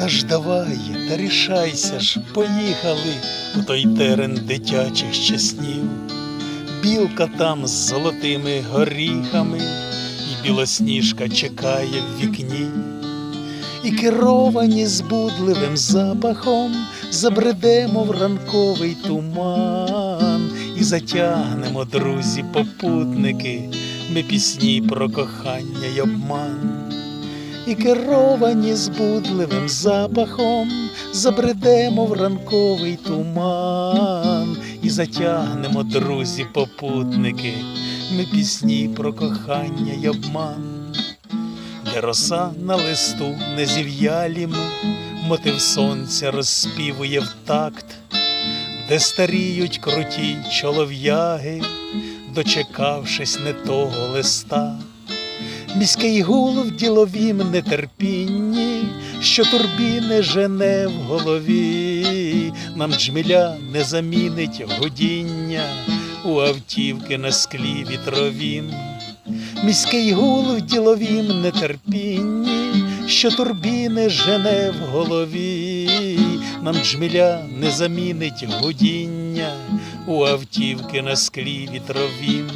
Та ж давай, та рішайся ж, поїхали у той терен дитячих щаснів. Білка там з золотими горіхами, і білосніжка чекає в вікні. І керовані збудливим запахом забредемо в ранковий туман і затягнемо, друзі, попутники, ми пісні про кохання й обман і керовані збудливим запахом, забредемо в ранковий туман і затягнемо, друзі, попутники, ми пісні про кохання й обман, де роса на листу не зів'ялім, мотив сонця розспівує в такт, де старіють круті чолов'яги, дочекавшись не того листа. Міський гул в діловім нетерпінні, що турбіни жене в голові, нам джміля не замінить гудіння у автівки на склі вітровім. Міський гул в діловім нетерпінні, що турбіни жене в голові, нам джміля не замінить гудіння у автівки на склі вітровім.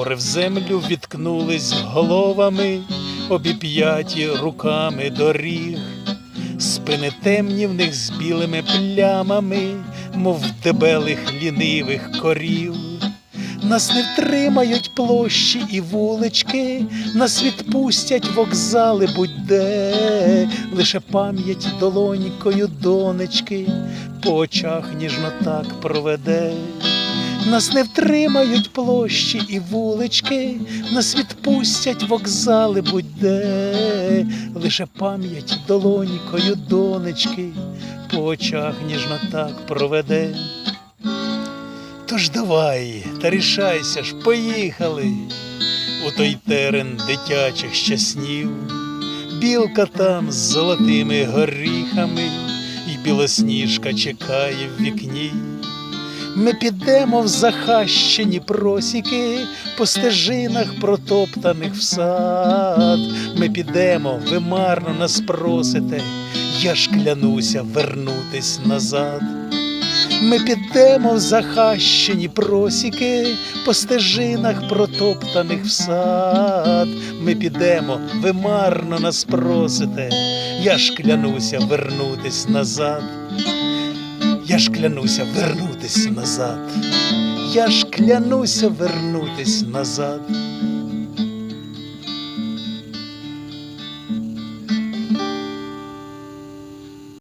Гори в землю відкнулись головами, обіп'яті руками доріг, спини темні в них з білими плямами, мов дебелих лінивих корів. Нас не втримають площі і вулички, нас відпустять вокзали будь-де, лише пам'ять долонькою донечки по очах ніжно так проведе. Нас не втримають площі і вулички, нас відпустять вокзали будь-де, лише пам'ять долонькою донечки по очах ніжно так проведе. Тож давай, та рішайся ж, поїхали у той терен дитячих щаснів, білка там з золотими горіхами, і білосніжка чекає в вікні. Ми підемо в захащені просіки, по стежинах протоптаних в сад. Ми підемо, ви марно нас просите, я ж клянуся вернутись назад. Ми підемо в захащені просіки, по стежинах протоптаних в сад. Ми підемо, ви марно нас просите, я ж клянуся вернутись назад. Я ж клянуся вернутись назад. Я ж клянуся вернутись назад.